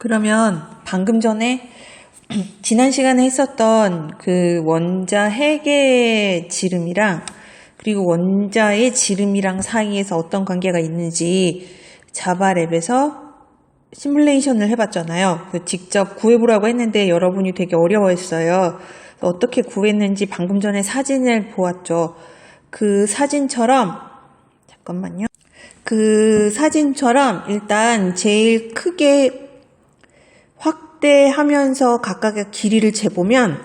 그러면 방금 전에 지난 시간에 했었던 그 원자 핵의 지름이랑 그리고 원자의 지름이랑 사이에서 어떤 관계가 있는지 자바랩에서 시뮬레이션을 해봤잖아요. 그 직접 구해보라고 했는데 여러분이 되게 어려워했어요. 어떻게 구했는지 방금 전에 사진을 보았죠. 그 사진처럼 잠깐만요. 그 사진처럼 일단 제일 크게 확대하면서 각각의 길이를 재보면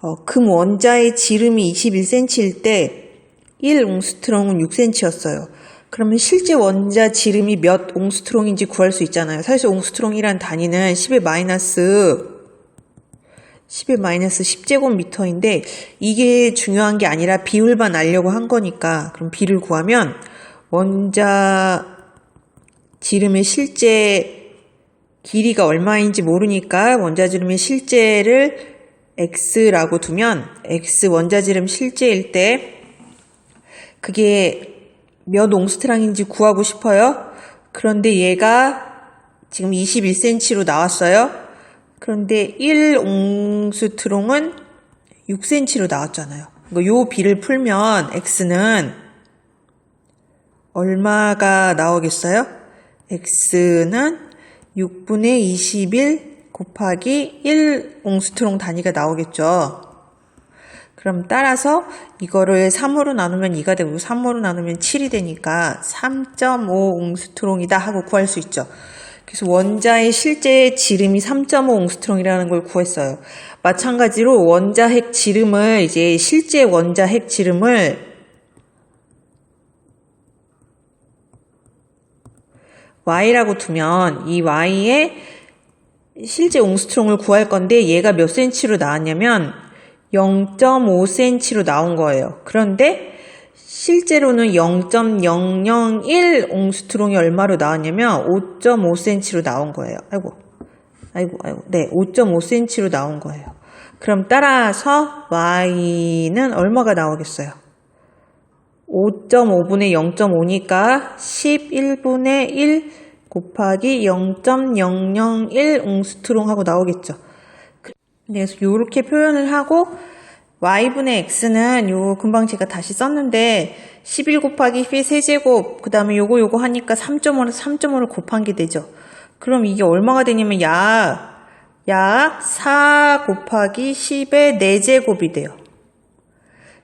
어, 금 원자의 지름이 21cm일 때 1 옹스트롱은 6cm였어요. 그러면 실제 원자 지름이 몇 옹스트롱인지 구할 수 있잖아요. 사실 옹스트롱이란 단위는 10의 마이너스 10의 마이너스 10제곱미터인데 이게 중요한 게 아니라 비율만 알려고 한 거니까 그럼 비를 구하면 원자 지름의 실제 길이가 얼마인지 모르니까 원자 지름의 실제를 x라고 두면 x 원자 지름 실제일 때 그게 몇 옹스트랑인지 구하고 싶어요. 그런데 얘가 지금 21cm로 나왔어요. 그런데 1옹스트롱은 6cm로 나왔잖아요. 요 비를 풀면 x는 얼마가 나오겠어요? x는 6분의 21 곱하기 1 옹스트롱 단위가 나오겠죠. 그럼 따라서 이거를 3으로 나누면 2가 되고 3으로 나누면 7이 되니까 3.5 옹스트롱이다 하고 구할 수 있죠. 그래서 원자의 실제 지름이 3.5 옹스트롱이라는 걸 구했어요. 마찬가지로 원자 핵 지름을 이제 실제 원자 핵 지름을 y라고 두면 이 y의 실제 옹스트롱을 구할 건데 얘가 몇 cm로 나왔냐면 0.5cm로 나온 거예요. 그런데 실제로는 0.001 옹스트롱이 얼마로 나왔냐면 5.5cm로 나온 거예요. 아이고, 아이고, 아이고. 네, 5.5cm로 나온 거예요. 그럼 따라서 y는 얼마가 나오겠어요? 5.5분의 0.5니까 11분의 1 곱하기 0.001 옹스트롱 하고 나오겠죠. 네, 그래서 이렇게 표현을 하고 y분의 x는 요 금방 제가 다시 썼는데 11 곱하기 10의 세제곱 그 다음에 요거 요거 하니까 3.5를 3.5를 곱한 게 되죠. 그럼 이게 얼마가 되냐면 약, 약 4 곱하기 10의 4제곱이 돼요.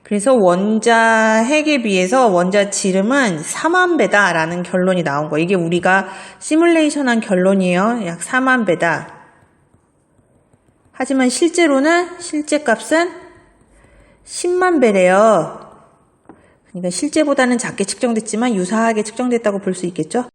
그래서 원자 핵에 비해서 원자 지름은 4만 배다라는 결론이 나온 거예요. 이게 우리가 시뮬레이션한 결론이에요. 약 4만 배다. 하지만 실제로는 실제 값은 10만 배래요. 그러니까 실제보다는 작게 측정됐지만 유사하게 측정됐다고 볼 수 있겠죠?